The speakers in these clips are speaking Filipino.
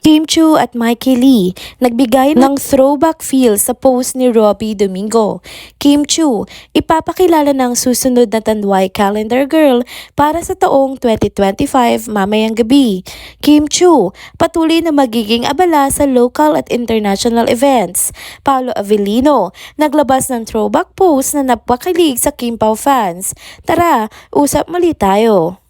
Kim Chu at Mikey Lee nagbigay ng throwback feel sa post ni Robbie Domingo. Kim Chu, ipapakilala ng susunod na Tanduay Calendar Girl para sa taong 2025 mamayang gabi. Kim Chu, patuloy na magiging abala sa local at international events. Paolo Avellino, naglabas ng throwback post na napakilig sa Kim Pao fans. Tara, usap muli tayo.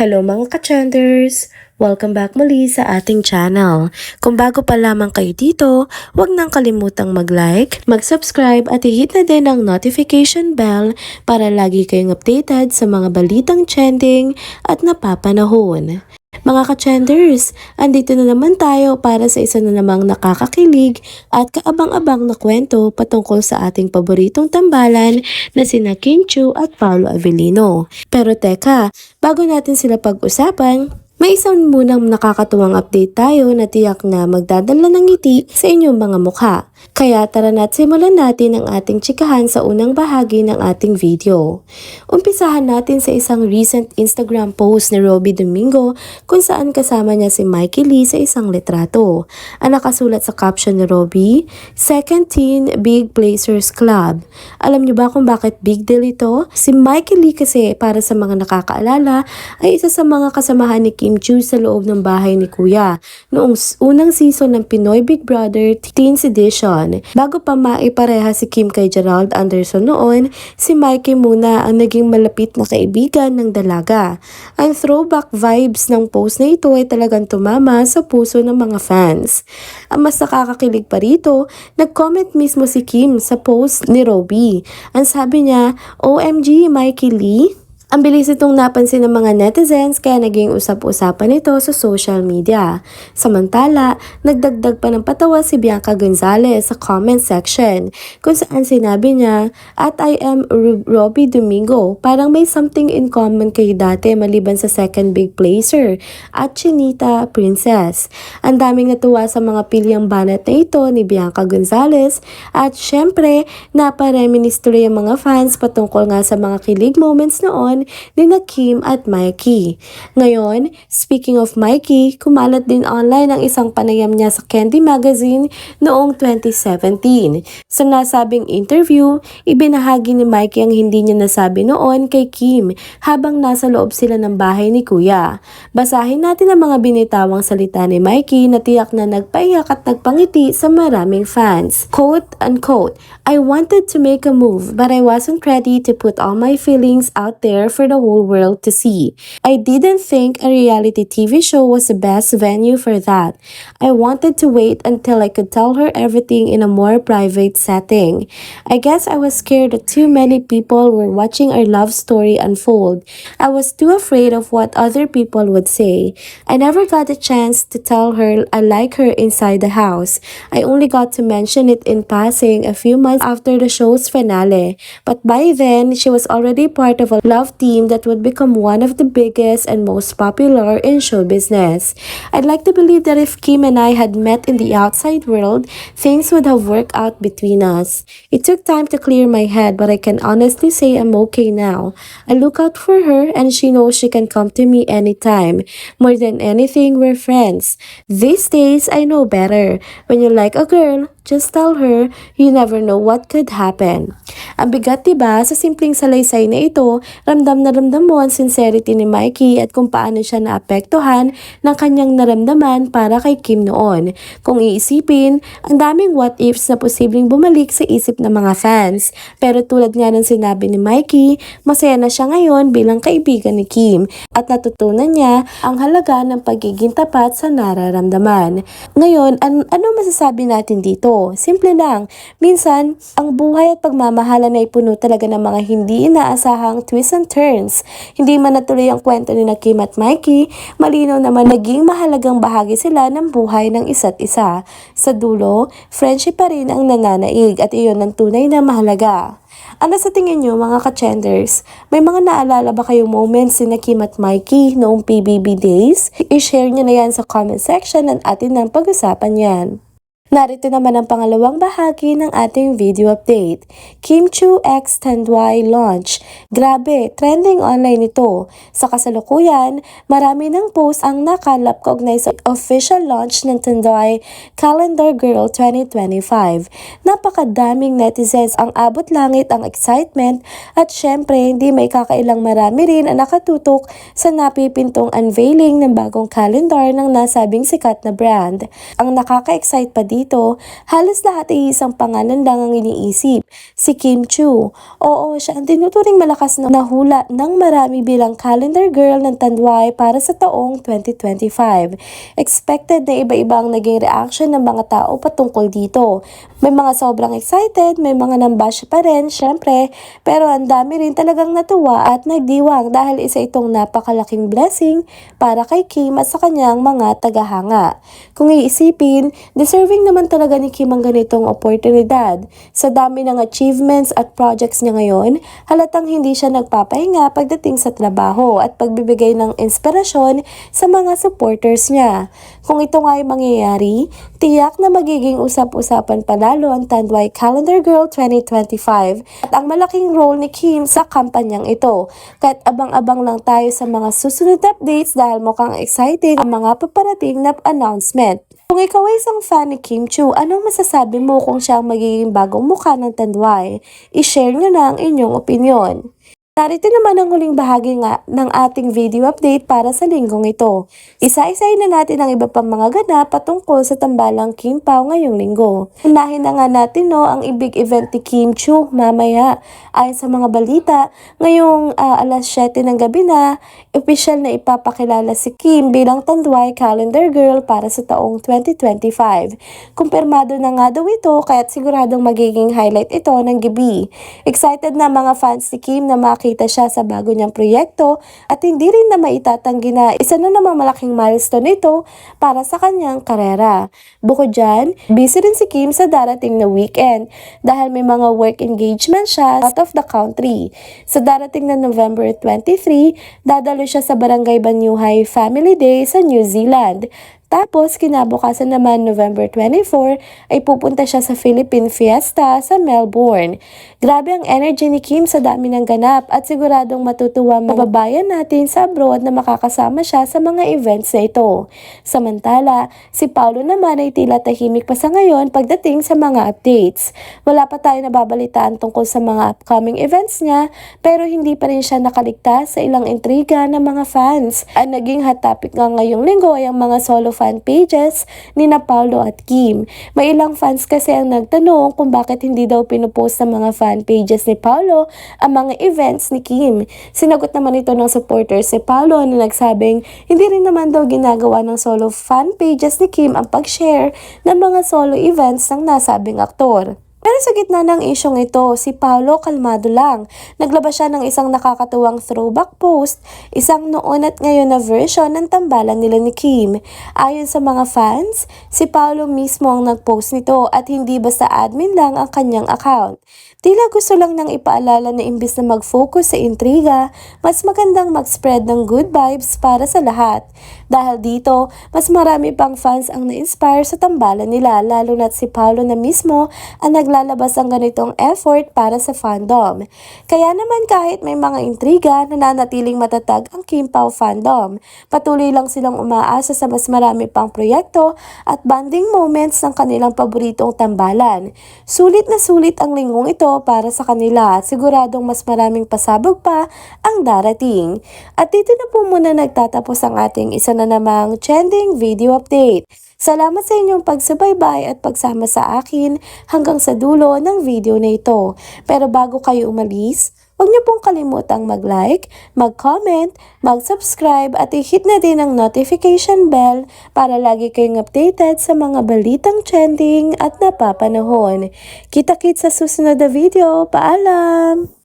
Hello mga ka-chanders! Welcome back muli sa ating channel. Kung bago pa lamang kayo dito, huwag nang kalimutang mag-like, mag-subscribe at i-hit na din ang notification bell para lagi kayong updated sa mga balitang trending at napapanahon. Mga ka-chanders, andito na naman tayo para sa isa na namang nakakakilig at kaabang-abang na kwento patungkol sa ating paboritong tambalan na sina Kinchu at Paolo Avellino. Pero teka, bago natin sila pag-usapan, may isang munang nakakatuwang update tayo na tiyak na magdadala ng ngiti sa inyong mga mukha. Kaya tara na't simulan natin ang ating chikahan sa unang bahagi ng ating video. Umpisahan natin sa isang recent Instagram post ni Robbie Domingo kung saan kasama niya si Mikey Lee sa isang litrato. Ang nakasulat sa caption ni Robbie, Second Teen Big Blazers Club. Alam niyo ba kung bakit big deal ito? Si Mikey Lee kasi para sa mga nakakaalala ay isa sa mga kasamahan ni Kim Chu sa loob ng bahay ni Kuya noong unang season ng Pinoy Big Brother Teens Edition. Bago pa maipareha si Kim kay Gerald Anderson noon, si Mikey muna ang naging malapit na kaibigan ng dalaga. Ang throwback vibes ng post na ito ay talagang tumama sa puso ng mga fans. Ang mas nakakakilig pa rito, nag-comment mismo si Kim sa post ni Robbie. Ang sabi niya, OMG Mikey Lee, ang bilis itong napansin ng mga netizens kaya naging usap-usapan ito sa social media. Samantala, nagdagdag pa ng patawa si Bianca Gonzalez sa comment section kung saan sinabi niya, At I am Robbie Domingo, parang may something in common kayo dati maliban sa second big placer at Chinita Princess. Ang daming natuwa sa mga pilyang banat na ito ni Bianca Gonzalez at syempre, napareminis tuloy ang mga fans patungkol nga sa mga kilig moments noon ni na Kim at Mikey. Ngayon, speaking of Mikey, kumalat din online ang isang panayam niya sa Candy Magazine noong 2017. Sa nasabing interview, ibinahagi ni Mikey ang hindi niya nasabi noon kay Kim habang nasa loob sila ng bahay ni Kuya. Basahin natin ang mga binitawang salita ni Mikey na tiyak na nagpaiyak at nagpangiti sa maraming fans. Quote unquote, I wanted to make a move but I wasn't ready to put all my feelings out there for the whole world to see. I didn't think a reality TV show was the best venue for that. I wanted to wait until I could tell her everything in a more private setting. I guess I was scared that too many people were watching our love story unfold. I was too afraid of what other people would say. I never got a chance to tell her I like her inside the house. I only got to mention it in passing a few months after the show's finale. But by then, she was already part of a love team that would become one of the biggest and most popular in show business. I'd like to believe that if Kim and I had met in the outside world, things would have worked out between us. It took time to clear my head, but I can honestly say I'm okay now. I look out for her and she knows she can come to me anytime. More than anything, we're friends. These days, I know better. When you like a girl, just tell her you never know what could happen. Ang bigat diba sa simpleng salaysay na ito, ramdam na ramdam mo ang sincerity ni Mikey at kung paano siya naapektuhan ng kanyang naramdaman para kay Kim noon. Kung iisipin, ang daming what ifs na posibleng bumalik sa isip ng mga fans. Pero tulad nga ng sinabi ni Mikey, masaya na siya ngayon bilang kaibigan ni Kim at natutunan niya ang halaga ng pagiging tapat sa nararamdaman. Ngayon, an- ano masasabi natin dito? Simple lang. Minsan, ang buhay at pagmamahalan ay puno talaga ng mga hindi inaasahang twists and turns. Hindi man natuloy ang kwento ni na Kim at Mikey, malinaw naman naging mahalagang bahagi sila ng buhay ng isa't isa. Sa dulo, friendship pa rin ang nananaig at iyon ang tunay na mahalaga. Ano sa tingin nyo mga ka-chenders? May mga naalala ba kayong moments ni Kim at Mikey noong PBB days? I-share nyo na yan sa comment section at atin nang pag-usapan yan. Narito naman ang pangalawang bahagi ng ating video update. Kim Chu X 10Y launch. Grabe, trending online ito. Sa kasalukuyan, marami ng post ang nakalap kaugnay sa official launch ng 10Y Calendar Girl 2025. Napakadaming netizens ang abot langit ang excitement at syempre hindi may kakailang marami rin ang nakatutok sa napipintong unveiling ng bagong calendar ng nasabing sikat na brand. Ang nakaka-excite pa dito, halos lahat ay isang pangalan lang ang iniisip, si Kim Chu. Oo, siya ang tinuturing malakas na nahula ng marami bilang calendar girl ng Tandwai para sa taong 2025. Expected na iba-iba ang naging reaction ng mga tao patungkol dito. May mga sobrang excited, may mga nambash pa rin, syempre, pero ang dami rin talagang natuwa at nagdiwang dahil isa itong napakalaking blessing para kay Kim at sa kanyang mga tagahanga. Kung iisipin, deserving naman talaga ni Kim ang ganitong oportunidad. Sa dami ng achievements at projects niya ngayon, halatang hindi siya nagpapahinga pagdating sa trabaho at pagbibigay ng inspirasyon sa mga supporters niya. Kung ito nga ay mangyayari, tiyak na magiging usap-usapan panalo ang Tandwai Calendar Girl 2025 at ang malaking role ni Kim sa kampanyang ito. Kahit abang-abang lang tayo sa mga susunod updates dahil mukhang exciting ang mga paparating na announcement. Kung ikaw ay isang fan ni Kim Chu, anong masasabi mo kung siya ang magiging bagong mukha ng Tandwai? I-share nyo na ang inyong opinion. Narito naman ang huling bahagi nga ng ating video update para sa linggong ito. Isa-isahin na natin ang iba pang mga ganap patungkol sa tambalang Kim Pao ngayong linggo. Unahin na nga natin no, ang ibig event ni Kim Chu mamaya. Ayon sa mga balita, ngayong ah, alas 7 ng gabi na, official na ipapakilala si Kim bilang Tanduay Calendar Girl para sa taong 2025. Kumpirmado na nga daw ito kaya't siguradong magiging highlight ito ng gabi. Excited na mga fans ni Kim na makita siya sa bago niyang proyekto at hindi rin na maitatanggi na isa na namang malaking milestone ito para sa kanyang karera. Bukod dyan, busy rin si Kim sa darating na weekend dahil may mga work engagement siya out of the country. Sa darating na November 23, dadalo siya sa Barangay Banyuhay Family Day sa New Zealand. Tapos, kinabukasan naman November 24 ay pupunta siya sa Philippine Fiesta sa Melbourne. Grabe ang energy ni Kim sa dami ng ganap at siguradong matutuwa ang mababayan natin sa abroad na makakasama siya sa mga events na ito. Samantala, si Paulo naman ay tila tahimik pa sa ngayon pagdating sa mga updates. Wala pa tayo nababalitaan tungkol sa mga upcoming events niya pero hindi pa rin siya nakaligtas sa ilang intriga ng mga fans. Ang naging hot topic nga ngayong linggo ay ang mga solo fan pages ni na Paulo at Kim. May ilang fans kasi ang nagtanong kung bakit hindi daw pinupost ng mga fan pages ni Paulo ang mga events ni Kim. Sinagot naman ito ng supporters si Paulo na nagsabing hindi rin naman daw ginagawa ng solo fan pages ni Kim ang pag-share ng mga solo events ng nasabing aktor. Pero sa gitna ng isyong ito, si Paolo kalmado lang. Naglabas siya ng isang nakakatuwang throwback post, isang noon at ngayon na version ng tambalan nila ni Kim. Ayon sa mga fans, si Paolo mismo ang nagpost nito at hindi basta admin lang ang kanyang account. Tila gusto lang nang ipaalala na imbis na mag-focus sa intriga, mas magandang mag-spread ng good vibes para sa lahat. Dahil dito, mas marami pang fans ang na-inspire sa tambalan nila lalo na't si Paolo na mismo ang naglalabas ng ganitong effort para sa fandom. Kaya naman kahit may mga intriga, nananatiling matatag ang Kim Pao fandom. Patuloy lang silang umaasa sa mas marami pang proyekto at bonding moments ng kanilang paboritong tambalan. Sulit na sulit ang linggong ito para sa kanila at siguradong mas maraming pasabog pa ang darating. At dito na po muna nagtatapos ang ating isa na namang trending video update. Salamat sa inyong pagsubaybay at pagsama sa akin hanggang sa dulo ng video na ito. Pero bago kayo umalis, Huwag niyo pong kalimutang mag-like, mag-comment, mag-subscribe at i-hit na din ang notification bell para lagi kayong updated sa mga balitang trending at napapanahon. Kita-kits sa susunod na video. Paalam!